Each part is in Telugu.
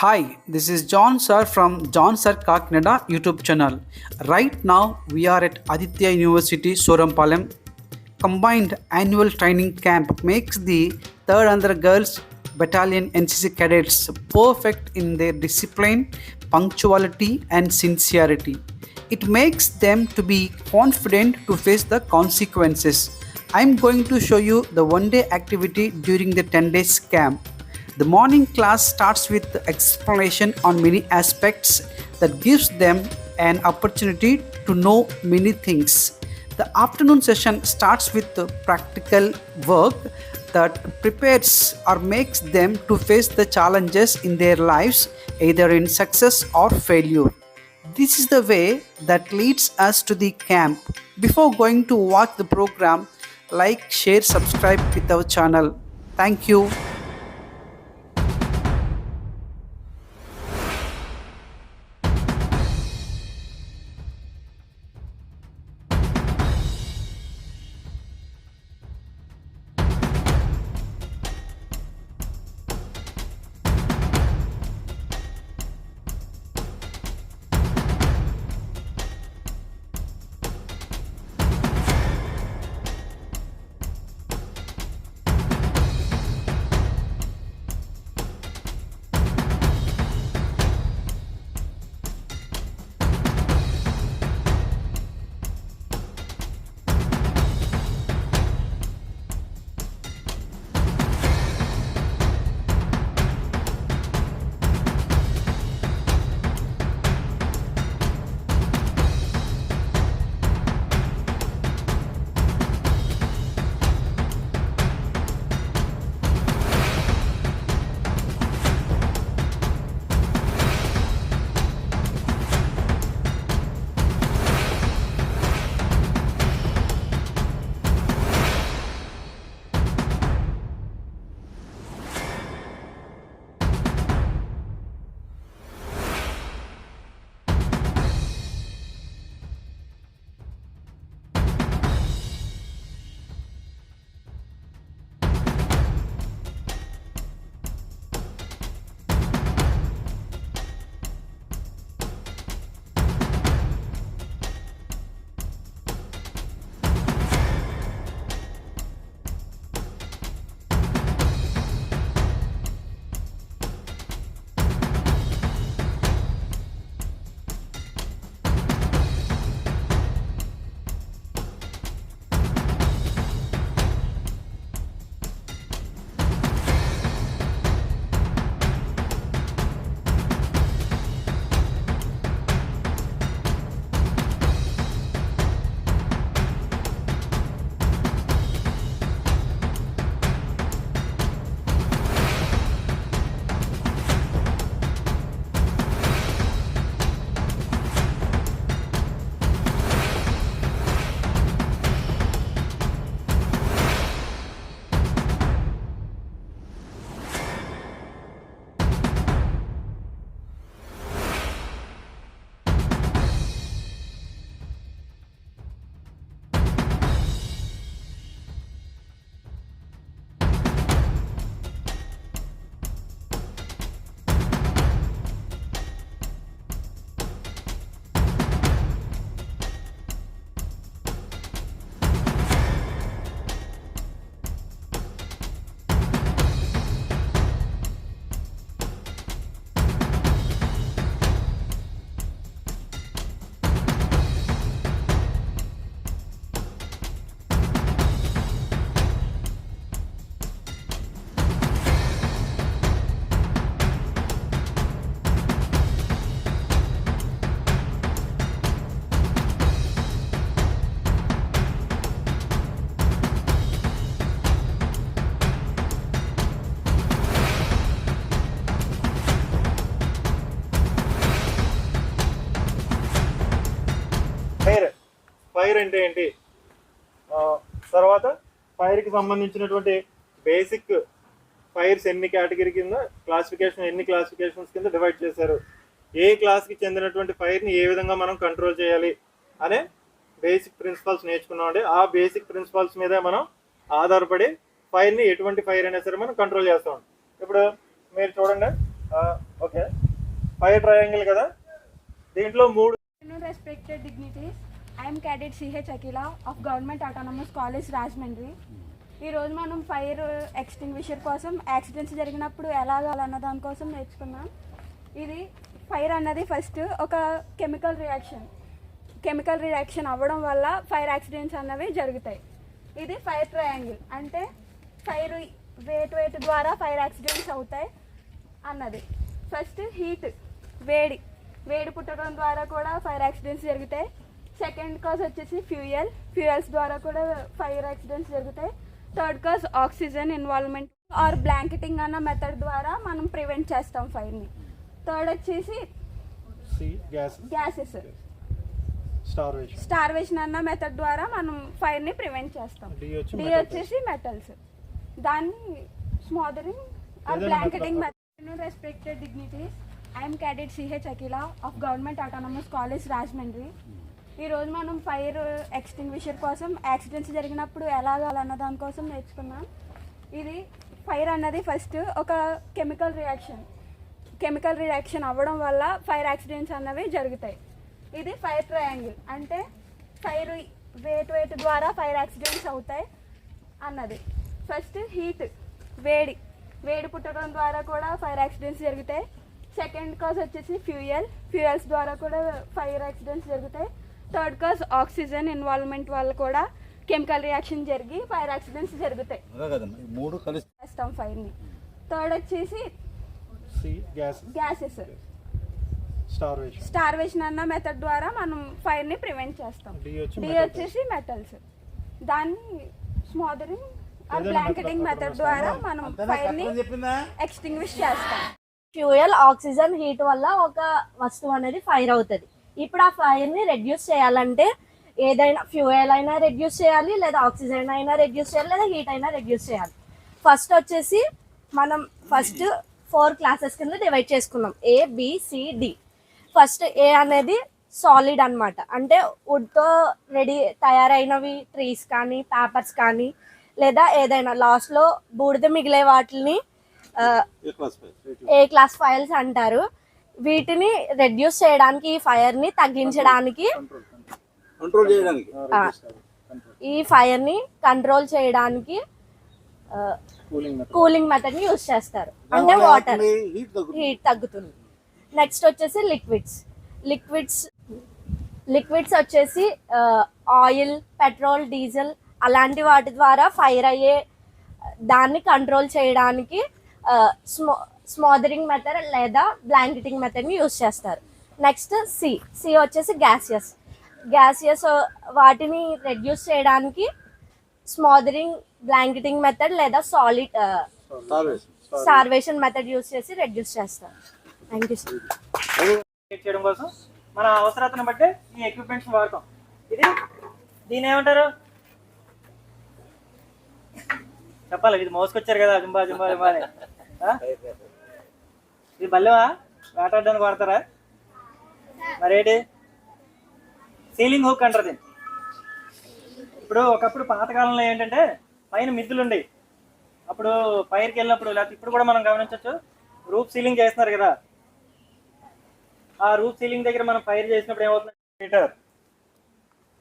Hi, this is John Sir from John Sir Kaknada YouTube channel. Right now, we are at Aditya University, Sorampalem. Combined annual training camp makes the 3rd Andhra Girls Battalion NCC cadets perfect in their discipline, punctuality, and sincerity. It makes them to be confident to face the consequences. I'm going to show you the one day activity during the 10 days camp. The morning class starts with explanation on many aspects that gives them an opportunity to know many things. The afternoon session starts with practical work that prepares or makes them to face the challenges in their lives either in success or failure. This is the way that leads us to the camp. Before going to watch the program, like, share, subscribe with our channel. Thank you. Fire అంటే ఏంటి? తర్వాత ఫైర్కి సంబంధించినటువంటి బేసిక్ ఫైర్స్ ఎన్ని కేటగిరీ కింద క్లాసిఫికేషన్ ఎన్ని క్లాసిఫికేషన్స్ కింద డివైడ్ చేశారు? ఏ క్లాస్కి చెందినటువంటి ఫైర్ని ఏ విధంగా మనం కంట్రోల్ చేయాలి అనే బేసిక్ ప్రిన్సిపల్స్ నేర్చుకున్నామండి. ఆ బేసిక్ ప్రిన్సిపల్స్ మీదే మనం ఆధారపడి ఫైర్ని ఎటువంటి ఫైర్ అయినా సరే మనం కంట్రోల్ చేస్తాం. ఇప్పుడు మీరు చూడండి. ఓకే. ఫైర్ ట్రయాంగిల్ కదా? దీంట్లో మూడు respected dignities I'm cadet C H Akhila of government autonomous college Rajahmundry. ఈరోజు మనం ఫైర్ ఎక్స్టింగ్విషర్ కోసం యాక్సిడెంట్స్ జరిగినప్పుడు ఎలా అన్న దానికోసం నేర్చుకున్నాం ఇది ఫైర్ అన్నది ఫస్ట్ ఒక కెమికల్ రియాక్షన్. కెమికల్ రియాక్షన్ అవ్వడం వల్ల ఫైర్ యాక్సిడెంట్స్ అన్నవి జరుగుతాయి. ఇది ఫైర్ ట్రయాంగిల్ అంటే ఫైర్ వేట్ వేట్ ద్వారా ఫైర్ యాక్సిడెంట్స్ అవుతాయి అన్నది. ఫస్ట్ హీట్ వేడి. వేడి పుట్టడం ద్వారా కూడా ఫైర్ యాక్సిడెంట్స్ జరుగుతాయి. సెకండ్ కాజ్ వచ్చేసి ఫ్యూయల్ ఫ్యూయల్స్ ద్వారా కూడా ఫైర్ యాక్సిడెంట్స్ జరుగుతాయి. Third cause oxygen involvement or blanketing అన్న మెథడ్ ద్వారా మనం ప్రివెంట్ చేస్తాం ఫైర్ని థర్డ్ వచ్చేసి గ్యాసెస్ స్టార్వేషన్ అన్న మెథడ్ ద్వారా మనం ఫైర్ని ప్రివెంట్ చేస్తాం. డి వచ్చేసి మెటల్స్ దాన్ని smothering or blanketing respected dignities I'm cadet C H Akhila of government autonomous college Rajahmundry ఈ రోజు మనం ఫైర్ ఎక్స్టింగ్విషర్ కోసం యాక్సిడెంట్స్ జరిగినప్పుడు ఎలా దానికోసం నేర్చుకున్నాం ఇది ఫైర్ అన్నది ఫస్ట్ ఒక కెమికల్ రియాక్షన్ కెమికల్ రియాక్షన్ అవ్వడం వల్ల ఫైర్ యాక్సిడెంట్స్ అన్నవి జరుగుతాయి. ఇది ఫైర్ ట్రయాంగిల్ అంటే ఫైర్ వేట్ వేట్ ద్వారా ఫైర్ యాక్సిడెంట్స్ అవుతాయి అన్నది. ఫస్ట్ హీట్ వేడి. వేడి పుట్టడం ద్వారా కూడా ఫైర్ యాక్సిడెంట్స్ జరుగుతాయి. సెకండ్ కాజ్ వచ్చేసి ఫ్యూయల్ ఫ్యూయల్స్ ద్వారా కూడా ఫైర్ యాక్సిడెంట్స్ జరుగుతాయి. థర్డ్ కాజ్ ఆక్సిజన్ ఇన్వాల్వ్మెంట్ వల్ల కూడా కెమికల్ రియాక్షన్ జరిగి ఫైర్ యాక్సిడెంట్స్ జరుగుతాయి. మూడు కలిసి ఫైర్ని థర్డ్ వచ్చేసి గ్యాసెస్ స్టార్వేషన్ అన్న మెథడ్ ద్వారా మనం ఫైర్ని ప్రివెంట్ చేస్తాం. డి వచ్చేసి మెటల్స్ దాన్ని స్మాదరింగ్ ఆర్ ఏదైనా బ్లాంకెటింగ్ మెథడ్ ద్వారా మనం ఫైర్ని ఎక్స్టింగ్విష్ చేస్తాం. ఫ్యూయల్ ఆక్సిజన్ హీట్ వల్ల ఒక వస్తువు అనేది ఫైర్ అవుతుంది. ఇప్పుడు ఆ ఫైర్ని రెడ్యూస్ చేయాలంటే ఏదైనా ఫ్యూయల్ అయినా రెడ్యూస్ చేయాలి లేదా ఆక్సిజన్ అయినా రెడ్యూస్ చేయాలి లేదా హీట్ అయినా రెడ్యూస్ చేయాలి. ఫస్ట్ వచ్చేసి మనం ఫస్ట్ ఫోర్ క్లాసెస్ కింద డివైడ్ చేసుకున్నాం. ఏ డి ఫస్ట్ ఏ అనేది సాలిడ్ అన్నమాట. అంటే వుడ్తో రెడీ తయారైనవి ట్రీస్ కానీ పేపర్స్ కానీ లేదా ఏదైనా లాస్ట్లో బూడిద మిగిలే వాటిని ఏ క్లాస్ ఫైల్స్ అంటారు. వీటిని రెడ్యూస్ చేయడానికి ఈ ఫైర్ని తగ్గించడానికి. కంట్రోల్ చేయడానికి. ఆ, ఈ ఫైర్ని కంట్రోల్ చేయడానికి కూలింగ్ మెథడ్ని యూస్ చేస్తారు. అంటే వాటర్ హీట్ తగ్గుతుంది. హీట్ తగ్గుతుంది. నెక్స్ట్ వచ్చేసి లిక్విడ్స్ లిక్విడ్స్ లిక్విడ్స్ వచ్చేసి ఆయిల్ పెట్రోల్ డీజిల్ అలాంటి వాటి ద్వారా ఫైర్ అయ్యే దాన్ని కంట్రోల్ చేయడానికి స్మో స్మోదరింగ్ మెథడ్ లేదా బ్లాంకెటింగ్ మెథడ్ని యూస్ చేస్తారు. నెక్స్ట్ సి సి వచ్చేసి గ్యాసియస్ గ్యాసియస్ వాటిని రెడ్యూస్ చేయడానికి స్మోదరింగ్ బ్లాంకెటింగ్ మెథడ్ లేదా సాలిడ్ సార్వేషన్ మెథడ్ యూస్ చేసి రెడ్యూస్ చేస్తారు. థ్యాంక్ యూ సార్ చేయడం కోసం మన అవసరతను బట్టి ఈ ఎక్విప్మెంట్స్ వాడతాం. ఇది దీని ఏమంటారు? చెప్పాలి ఇది మోసుకొచ్చారు కదా జుంబా జుంబా జుంబా? ఇది బల్లెమా వేటాడడానికి వాడతారా? మరేటి? సీలింగ్ హుక్ అంటారు దీన్ని. ఇప్పుడు ఒకప్పుడు పాతకాలంలో ఏంటంటే పైన మిద్దులు ఉండేవి. అప్పుడు పైరుకి వెళ్ళినప్పుడు లేకపోతే ఇప్పుడు కూడా మనం గమనించవచ్చు రూఫ్ సీలింగ్ చేస్తున్నారు కదా. ఆ రూఫ్ సీలింగ్ దగ్గర మనం ఫైర్ చేసినప్పుడు ఏమవుతుంది మీటర్?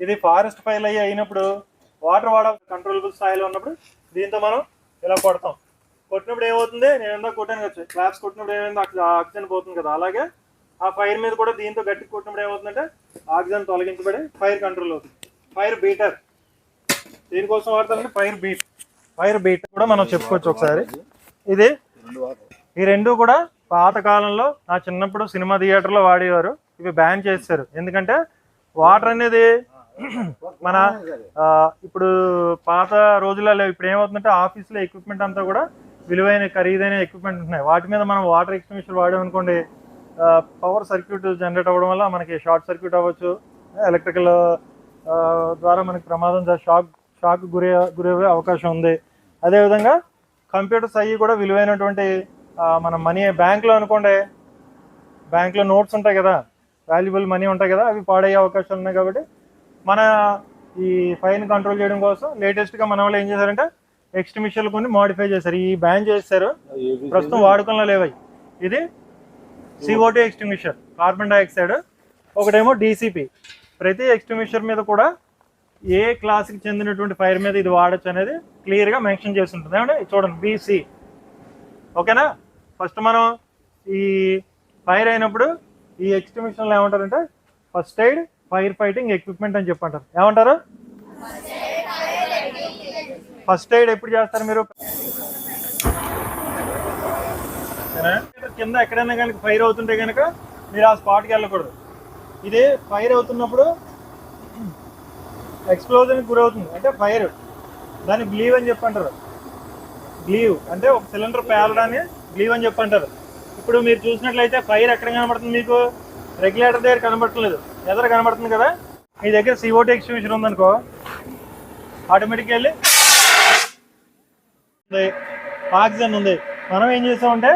ఇది ఫారెస్ట్ ఫైర్ అయ్యి అయినప్పుడు వాటర్ వాడ కంట్రోలబుల్ స్థాయిలో ఉన్నప్పుడు దీంతో మనం ఇలా కొడతాం. కొట్టినప్పుడు ఏమవుతుంది? నేను ఎందా కొట్టాను కదా క్లాప్స్ కొట్టినప్పుడు ఏమైంది ఆక్సిజన్ పోతుంది కదా. అలాగే ఆ ఫైర్ మీద కూడా దీంతో గట్టి కొట్టినప్పుడు ఏమవుతుందంటే ఆక్సిజన్ తొలగించబడి ఫైర్ కంట్రోల్ అవుతుంది. Fire beater. దీనికోసం వాడతారంటే ఫైర్ బీట్. ఫైర్ బీట్ కూడా మనం చెప్పుకోవచ్చు ఒకసారి. ఇది ఈ రెండు కూడా పాత కాలంలో నా చిన్నప్పుడు సినిమా థియేటర్లో వాడేవారు. ఇవి బ్యాన్ చేస్తారు. ఎందుకంటే వాటర్ అనేది మన ఇప్పుడు పాత రోజులలో ఇప్పుడు ఏమవుతుందంటే ఆఫీస్లో ఎక్విప్మెంట్ అంతా కూడా విలువైన ఖరీదైన ఎక్విప్మెంట్ ఉన్నాయి వాటి మీద మనం వాటర్ ఎక్స్టెన్షన్ వాడామనుకోండి పవర్ సర్క్యూట్ జనరేట్ అవ్వడం వల్ల మనకి షార్ట్ సర్క్యూట్ అవ్వచ్చు. ఎలక్ట్రికల్ ద్వారా మనకి ప్రమాదం షాక్ షాక్ గురి గురయ్యే అవకాశం ఉంది. అదేవిధంగా కంప్యూటర్స్ అయ్యి కూడా విలువైనటువంటి మన మనీ బ్యాంక్లో అనుకోండి బ్యాంక్లో నోట్స్ ఉంటాయి కదా వాల్యుబుల్ మనీ ఉంటాయి కదా అవి పాడయ్యే అవకాశాలు ఉన్నాయి కాబట్టి మన ఈ ఫైన్ కంట్రోల్ చేయడం కోసం లేటెస్ట్గా మన వాళ్ళు ఏం చేశారంటే ఎక్స్టిమిషన్లు కొన్ని మోడిఫై చేశారు. ఈ బ్యాన్ చేశారు. ప్రస్తుతం వాడుకంలో లేవై. ఇది సిఓటీ ఎక్స్టిమిషన్ ఎక్స్టింగ్విషర్ కార్బన్ డైఆక్సైడ్ ఒకటేమో డీసీపీ ప్రతి ఎక్స్టింగ్విషర్ మీద కూడా ఏ క్లాస్కి చెందినటువంటి ఫైర్ మీద ఇది వాడచ్చు అనేది క్లియర్గా మెన్షన్ చేసి ఉంటుంది ఏమంటే చూడండి బీసీ ఓకేనా? ఫస్ట్ మనం ఈ ఫైర్ అయినప్పుడు ఈ ఎక్స్టింగ్విషన్లో ఏమంటారంటే first aid fire fighting equipment అని చెప్పంటారు. ఏమంటారు? ఫస్ట్ ఎయిడ్ ఎప్పుడు చేస్తారు మీరు? కింద ఎక్కడైనా కనుక ఫైర్ అవుతుంటే కనుక మీరు ఆ స్పాట్కి వెళ్ళకూడదు. ఇది ఫైర్ అవుతున్నప్పుడు ఎక్స్ప్లోజన్కి గురవుతుంది. అంటే ఫైర్. దాన్ని గ్లీవ్ అని చెప్పి అంటారు. గ్లీవ్. అంటే ఒక సిలిండర్ పేలడాన్ని గ్లీవ్ అని చెప్పి అంటారు. ఇప్పుడు మీరు చూసినట్లయితే ఫైర్ ఎక్కడ కనబడుతుంది మీకు? రెగ్యులేటర్ దగ్గర కనబడట్లేదు. ఎదర కనబడుతుంది కదా? మీ దగ్గర సిఓటీ ఎక్స్టింగ్విషర్ ఉందనుకో ఆటోమేటిక్గా వెళ్ళి ఉంది. ఆక్సిజన్ ఉంది. మనం ఏం చేసామంటే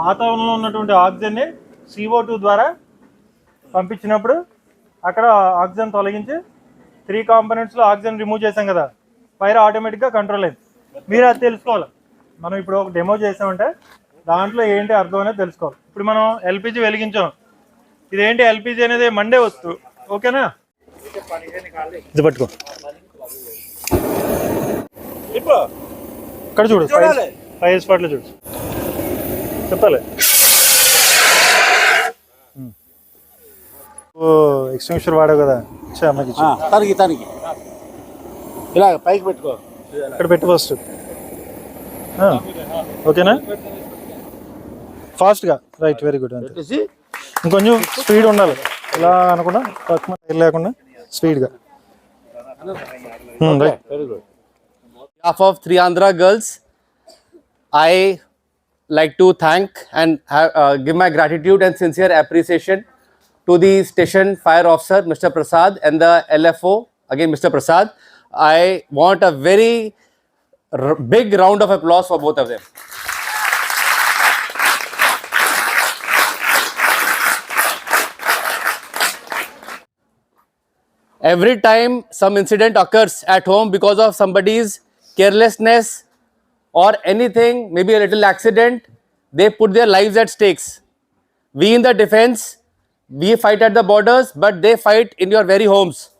వాతావరణంలో ఉన్నటువంటి ఆక్సిజన్ని సిఓ టూ ద్వారా పంపించినప్పుడు అక్కడ ఆక్సిజన్ తొలగించి త్రీ కాంపోనెంట్స్లో ఆక్సిజన్ రిమూవ్ చేసాం కదా. ఫైర్ ఆటోమేటిక్గా కంట్రోల్ అయింది. మీరు అది తెలుసుకోవాలి. మనం ఇప్పుడు ఒక డెమో చేసామంటే దాంట్లో ఏంటి అర్థం అనేది తెలుసుకోవాలి. ఇప్పుడు మనం ఎల్పిజి వెలిగించాం. ఇదేంటి ఎల్పిజి అనేది మండే వస్తువు. ఓకేనా? ఇది పట్టుకో. ఇప్పుడు ఇక్కడ చూడు. ఫైవ్ స్పాట్లో చూడు. చెప్పాలి. ఓ ఎక్స్టెన్షన్ వాడావు కదా. చా అమ్మకి ఇచ్చి. ఆ, తనకి తనకి ఇలా పైకి పెట్టుకో. ఇక్కడ పెట్టు ఫస్ట్ ఓకేనా? ఫాస్ట్గా రైట్ వెరీ గుడ్ అంతే. ఇంకొంచెం స్పీడ్ ఉండాలి. ఇలా అనకుండా తక్కువ లేకుండా స్పీడ్గా right very good behalf of Triandra girls, I like to thank and uh, give my gratitude and sincere appreciation to the station fire officer, Mr. Prasad, and the LFO, again, Mr. Prasad. I want a very big round of applause for both of them. every time some incident occurs at home because of somebody's carelessness or anything maybe a little accident they put their lives at stakes. We in the defense we fight at the borders but they fight in your very homes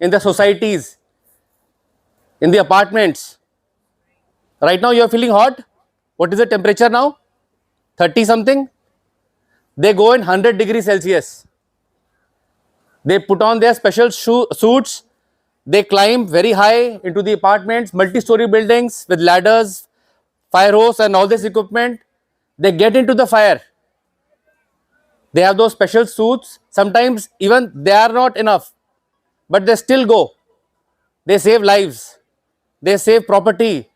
in the societies in the apartments. Right now you are feeling hot. What is the temperature now? 30 something? They go in 100 degrees celsius. They put on their special shoe, suits. They climb very high into the apartments, multi story buildings with ladders, fire hose, and all this equipment. They get into the fire. They have those special suits. Sometimes, even they are not enough, but they still go. They save lives, they save property,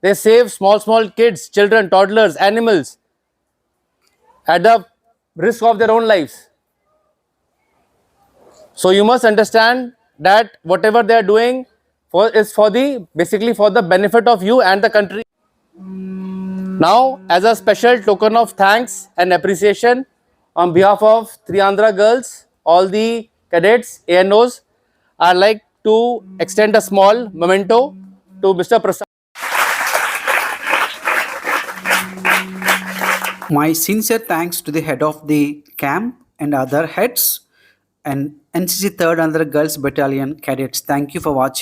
they save small, small kids, children, toddlers, animals at the risk of their own lives. So you must understand that whatever they are doing for is for the basically for the benefit of you and the country. Now, as a special token of thanks and appreciation on behalf of Triandra girls, all the cadets, ANOs, I'd like to extend a small memento to Mr. Prasad. My sincere thanks to the head of the camp and other heads and NCC 3rd Andhra Girls Battalion cadets. Thank you for watching.